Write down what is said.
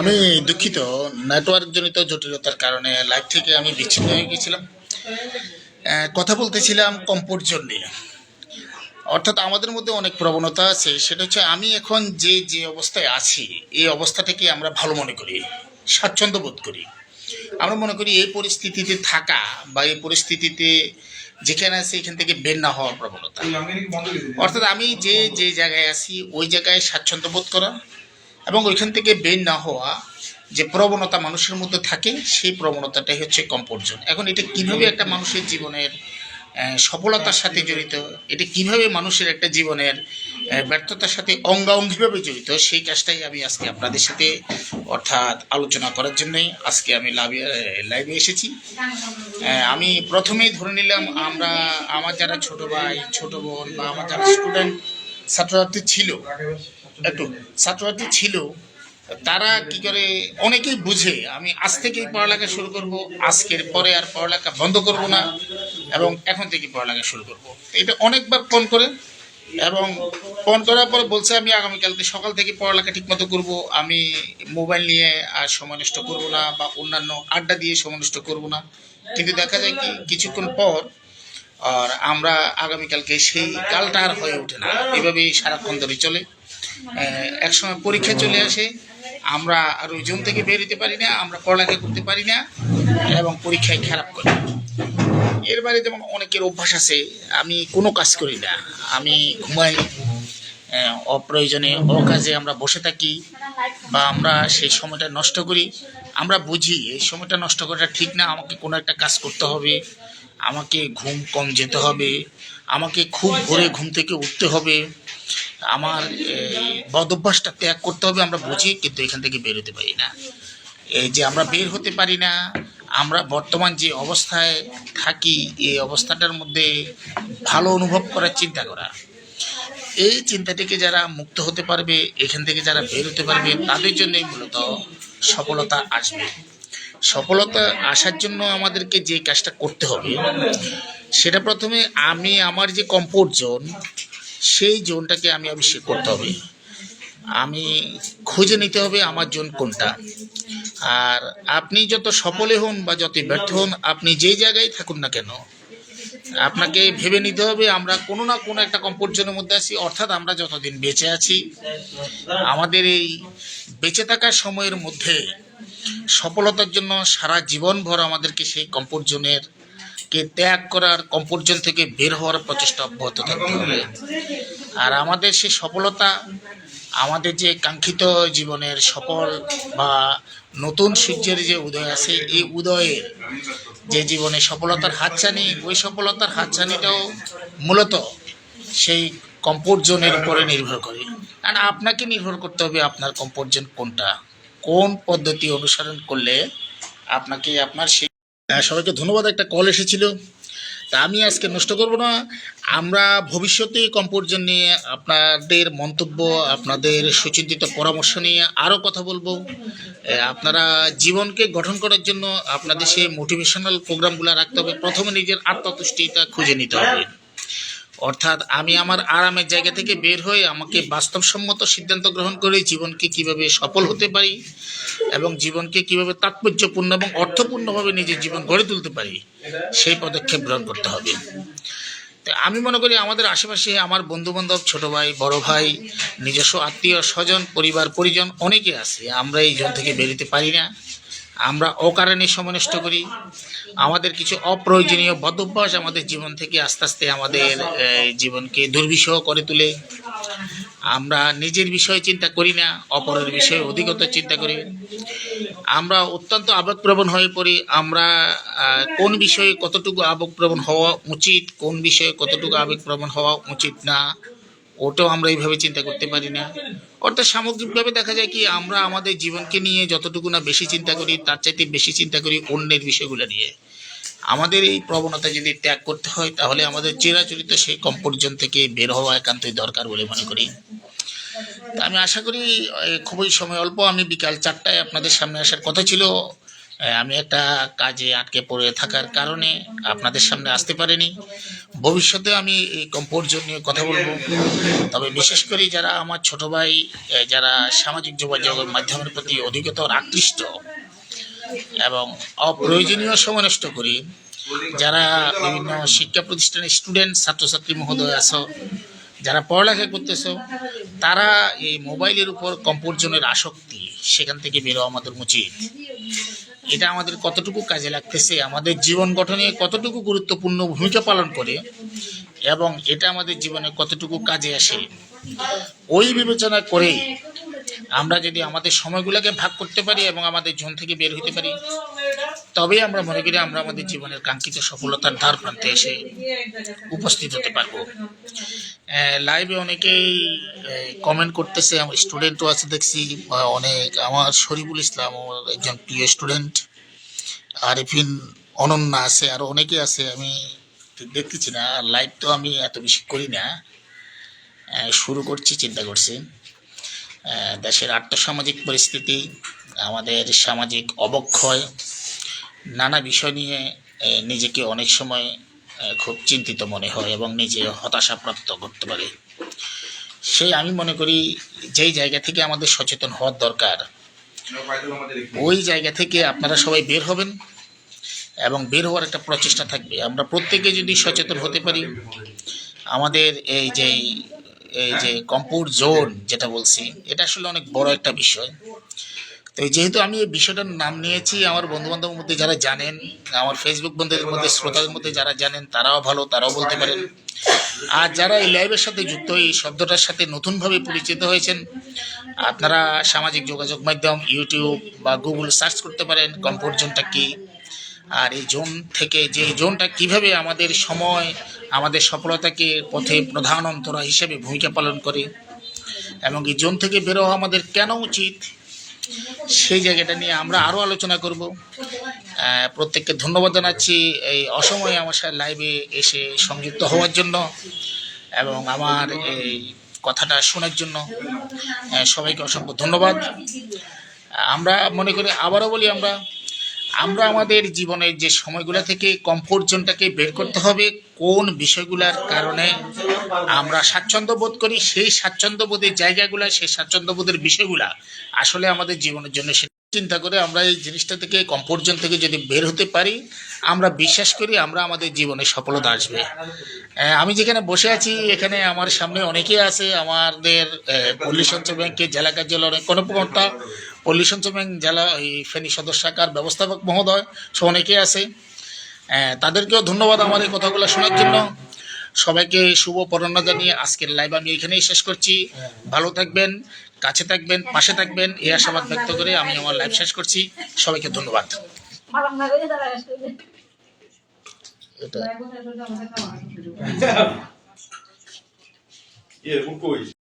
আমি দুঃখিত। নেটওয়ার্ক জনিত জটিলতার কারণে লাইভ থেকে আমি বিচ্ছিন্ন হয়ে গেছিলাম কথা বলতেছিলাম কম্পোর্ট জোন নিয়ে। অর্থাৎ আমাদের মধ্যে অনেক প্রবণতা আছে, সেটা হচ্ছে আমি এখন যে যে অবস্থায় আছি, এই অবস্থাটাকে আমরা ভালো মনে করি, স্বাচ্ছন্দ্য বোধ করি। আমরা মনে করি এই পরিস্থিতিতে থাকা বা এই পরিস্থিতিতে যেখানে আছে এখান থেকে বের না হওয়ার প্রবণতা। অর্থাৎ আমি যে যে জায়গায় আছি ওই জায়গায় স্বাচ্ছন্দ্য বোধ করা এবং ওইখান থেকে বের না হওয়া যে প্রবণতা মানুষের মধ্যে থাকে সেই প্রবণতাটাই হচ্ছে কম্পর্জন জোন এখন এটা কীভাবে একটা মানুষের জীবনের সফলতার সাথে জড়িত এটা কীভাবে মানুষের একটা জীবনের ব্যর্থতার সাথে অঙ্গাঙ্গিভাবে জড়িত, সেই কাজটাই আমি আজকে আপনাদের সাথে অর্থাৎ আলোচনা করার জন্যই আজকে আমি লাইভে লাইভে এসেছি। আমি প্রথমেই ধরে নিলাম আমরা, আমার যারা ছোট ভাই, ছোট বোন বা আমার যারা স্টুডেন্ট ছাত্রছাত্রী ছিল, একটু ছাত্রছাত্রী ছিল, তারা কি করে, অনেকেই বুঝে, আমি আজ থেকেই পড়ালেখা শুরু করব, আজকের পরে আর পড়ালেখা বন্ধ করব না, এবং এখন থেকে পড়ালেখা শুরু করব। এটা অনেকবার ফোন করে এবং ফোন করার পর বলছে আমি আগামীকালকে সকাল থেকে পড়ালেখা ঠিকমতো করব, আমি মোবাইল নিয়ে আর সময় নষ্ট করব না বা অন্যান্য আড্ডা দিয়ে সময় নষ্ট করব না। কিন্তু দেখা যায় কি, কিছুক্ষণ পর আর আমরা আগামীকালকে সেই কালটা আর হয়ে ওঠে না। এভাবেই সারাক্ষণ ধরে চলে। একসময় পরীক্ষা চলে আসে। আমরা আর ওই জোন থেকে বের হতে পারি না, আমরা পড়ালেখা করতে পারি না এবং পরীক্ষায় খারাপ করি। এর বাইরে যেমন অনেকের অভ্যাস আছে, আমি কোনো কাজ করি না। আমি ঘুমাই অপ্রয়োজনে অকাজে আমরা বসে থাকি বা আমরা সেই সময়টা নষ্ট করি। আমরা বুঝি এই সময়টা নষ্ট করাটা ঠিক না, আমাকে কোনো একটা কাজ করতে হবে, আমাকে ঘুম কম যেতে হবে, আমাকে খুব ভোরে ঘুম থেকে উঠতে হবে। আমার বদ অভ্যাসটা ত্যাগ করতে হবে, আমরা বুঝি, কিন্তু এখান থেকে বের হতে পারি না। এই যে আমরা বের হতে পারি না আমরা বর্তমান যে অবস্থায় থাকি, এই অবস্থাটার মধ্যে ভালো অনুভব করার চিন্তা করা। এই চিন্তা থেকে যারা মুক্ত হতে পারবে, এখান থেকে যারা বের হতে পারবে, তাদের জন্যই মূলত সফলতা আসবে। সফলতা আসার জন্য আমাদেরকে যে কাজটা করতে হবে, সেটা প্রথমে আমি আমার যে কমফোর্ট জোন সেই জোনটাকে আমি আবিষ্কার করতে হবে। আমি খুঁজে নিতে হবে আমার জোন কোনটা। আর আপনি যত সফলে হন বা যত ব্যর্থ হন, আপনি যেই জায়গায় থাকুন না কেন, আপনাকে ভেবে নিতে হবে আমরা কোনো না কোনো একটা কমফোর্ট মধ্যে আছি। অর্থাৎ আমরা যতদিন বেঁচে আছি, আমাদের এই বেঁচে থাকার সময়ের মধ্যে সফলতার জন্য সারা জীবনভর আমাদেরকে সেই কমফোর্ট কে ত্যাগ করার কমফোর্ট থেকে বের হওয়ার প্রচেষ্টা অব্যাহত থাকতে হবে। আর আমাদের সেই সফলতা আমাদের যে কাঙ্ক্ষিত জীবনের সফল বা নতুন সূর্যের যে উদয় আছে এই উদয়ের যে জীবনে সফলতার হাতছানি ওই সফলতার হাতছানিটাও মূলত সেই কমফোর্ট জোনের উপরে নির্ভর করে। আর আপনাকে নির্ভর করতে হবে আপনার কমফোর্ট জোন কোনটা। কোন পদ্ধতি অনুসরণ করলে আপনাকে আপনার সেই হ্যাঁ, সবাইকে ধন্যবাদ একটা কল এসেছিল। তা আমি আজকে নষ্ট করব না। আমরা ভবিষ্যতে কম্পোর্জন নিয়ে আপনাদের মন্তব্য, আপনাদের সুচিন্তিত পরামর্শ নিয়ে আরও কথা বলব। আপনারা জীবনকে গঠন করার জন্য আপনাদের সেই মোটিভেশনাল প্রোগ্রামগুলো রাখতে হবে। প্রথমে নিজের আত্মতুষ্টিটা খুঁজে নিতে হবে। অর্থাৎ আমি আমার আরামের জায়গা থেকে বের হয়ে আমাকে বাস্তবসম্মত সিদ্ধান্ত গ্রহণ করে জীবনকে কীভাবে সফল হতে পারি এবং জীবনকে কীভাবে তাৎপর্যপূর্ণ এবং অর্থপূর্ণভাবে নিজের জীবন গড়ে তুলতে পারি, সেই পদক্ষেপ গ্রহণ করতে হবে। আমি মনে করি আমাদের আশেপাশে আমার বন্ধু বান্ধব ছোট ভাই, বড় ভাই, নিজস্ব আত্মীয়, স্বজন, পরিবার, পরিজন অনেকে আছে, আমরা এই জন থেকে বেরোতে পারি না। আমরা অকারণে সময় করি। আমাদের কিছু অপ্রয়োজনীয় বদভ্যাস আমাদের জীবন থেকে আস্তে আস্তে আমাদের জীবনকে দুর্বিষহ করে তোলে। আমরা নিজের বিষয়ে চিন্তা করি না, অপরের বিষয়ে অধিকতর চিন্তা করি। আমরা অত্যন্ত আবেগপ্রবণ হয়ে পড়ি। আমরা কোন বিষয়ে কতটুকু আবেগপ্রবণ হওয়া উচিত, কোন বিষয়ে কতটুকু আবেগপ্রবণ হওয়া উচিত না। ওটাও আমরা এইভাবে চিন্তা করতে পারি না। অর্থাৎ সামগ্রিকভাবে দেখা যায় কি, আমরা আমাদের জীবনকে নিয়ে যতটুকু না বেশি চিন্তা করি, তার চাইতে বেশি চিন্তা করি অন্যের বিষয়গুলো নিয়ে। আমাদের এই প্রবণতা যদি ত্যাগ করতে হয়, তাহলে আমাদের চিরাচরিত সেই কমফোর্ট জোন থেকে বের হওয়া একান্তই দরকার বলে মনে করি। আমি আশা করি খুবই সময় অল্প, আমি বিকাল চারটায় আপনাদের সামনে আসার কথা ছিল। আমি একটা কাজে আটকে পড়ে থাকার কারণে আপনাদের সামনে আসতে পারিনি। ভবিষ্যতে আমি এই কম্পোর্ট জোন নিয়ে কথা বলব। তবে বিশেষ করে যারা আমার ছোট ভাই যারা সামাজিক যোগাযোগের মাধ্যমের প্রতি অধিকতর আকৃষ্ট এবং অপ্রয়োজনীয় সময় নষ্ট করি, যারা বিভিন্ন শিক্ষা প্রতিষ্ঠানের স্টুডেন্ট ছাত্রছাত্রী মহোদয় আছো, যারা পড়ালেখা করতেছো, তারা এই মোবাইলের উপর কম্পোর্জনের আসক্তি সেখান থেকে বেরো আমাদের উচিত। এটা আমাদের কতটুকু কাজে লাগতেছে, আমাদের জীবন গঠনে কতটুকু গুরুত্বপূর্ণ ভূমিকা পালন করে এবং এটা আমাদের জীবনে কতটুকু কাজে আসে, ওই বিবেচনা করেই আমরা যদি আমাদের সময়গুলোকে ভাগ করতে পারি এবং আমাদের জোন থেকে বের হতে পারি তবেই আমরা মনে করি আমরা আমাদের জীবনের কাঙ্ক্ষিত সফলতার ধার প্রান্তে এসে উপস্থিত হতে পারব। লাইভে অনেকেই কমেন্ট করতেছে, আমার স্টুডেন্টও আছে দেখছি অনেক, আমার শরীফুল ইসলাম, আমার একজন প্রিয় স্টুডেন্ট আরিফিন অনন্যা আছে আরও অনেকে আছে, আমি দেখতেছি না লাইভ তো আমি এত বেশি করি না। শুরু করছি, চিন্তা করছি। দেশের আর্থসামাজিক পরিস্থিতি, আমাদের সামাজিক অবক্ষয় নানা বিষয় নিয়ে নিজেকে অনেক সময় খুব চিন্তিত মনে হয় এবং নিজে হতাশাপ্রাপ্ত করতে পারে। সেই আমি মনে করি, যেই জায়গা থেকে আমাদের সচেতন হওয়ার দরকার, ওই জায়গা থেকে আপনারা সবাই বের হবেন এবং বের হওয়ার একটা প্রচেষ্টা থাকবে। আমরা প্রত্যেকে যদি সচেতন হতে পারি, আমাদের এই যে এই যে কম্পোর্ট জোন যেটা বলছি, এটা আসলে অনেক বড় একটা বিষয়। তো যেহেতু আমি এই বিষয়টার নাম নিয়েছি, আমার বন্ধু বান্ধবের মধ্যে যারা জানেন, আমার ফেসবুক বন্ধুদের মধ্যে, শ্রোতাদের মধ্যে যারা জানেন, তারাও ভালো, তারাও বলতে পারেন। আর যারা এই লাইভের সাথে যুক্ত, এই শব্দটার সাথে নতুনভাবে পরিচিত হয়েছেন, আপনারা সামাজিক যোগাযোগ মাধ্যম ইউটিউব বা গুগল সার্চ করতে পারেন কম্ফোর্ট জোনটা কী, আর এই জোন থেকে যে জোনটা কীভাবে আমাদের সময়, আমাদের সফলতাকে পথে প্রধান অন্তরা হিসেবে ভূমিকা পালন করে, এবং এই জোন থেকে বেরোয়া আমাদের কেন উচিত সেই জায়গাটা নিয়ে আমরা আরও আলোচনা করব। প্রত্যেককে ধন্যবাদ জানাচ্ছি এই অসময়ে আমার সাথে লাইভে এসে সংযুক্ত হওয়ার জন্য এবং আমার এই কথাটা শোনার জন্য। সবাইকে অসংখ্য ধন্যবাদ। আমরা মনে করি আবারও বলি আমরা আমরা আমাদের জীবনের যে সময়গুলো থেকে কমফোর্ট জোনটাকে বের করতে হবে, কোন বিষয়গুলোর কারণে আমরা স্বাচ্ছন্দ্য বোধ করি, সেই স্বাচ্ছন্দ্য বোধের জায়গাগুলো, সেই স্বাচ্ছন্দ্য বোধের বিষয়গুলা আসলে আমাদের জীবনের জন্য চিন্তা করে আমরা এই জিনিসটা থেকে কমফোর্ট জোন থেকে যদি বের হতে পারি, আমরা বিশ্বাস করি আমরা আমাদের জীবনে সফলতা আসবে। আমি যেখানে বসে আছি, এখানে আমার সামনে অনেকেই আছে, আমাদের পল্লী সঞ্চয় ব্যাংকের জেলা অনেক কর্মকর্তা পল্লী ব্যাংক জেলা এই ফেনী সদর শাখার ব্যবস্থাপক মহোদয় সব অনেকেই আছে। তাদেরকেও ধন্যবাদ আমার এই কথাগুলো শোনার জন্য। সবাইকে শুভ পরনা জানিয়ে আজকের লাইভ আমি এখানেই শেষ করছি। ভালো থাকবেন কাছে থাকবেন পাশে থাকবেন এই আশাবাদ ব্যক্ত করে আমি আমার লাইভ শেষ করছি। সবাইকে ধন্যবাদ। এটা।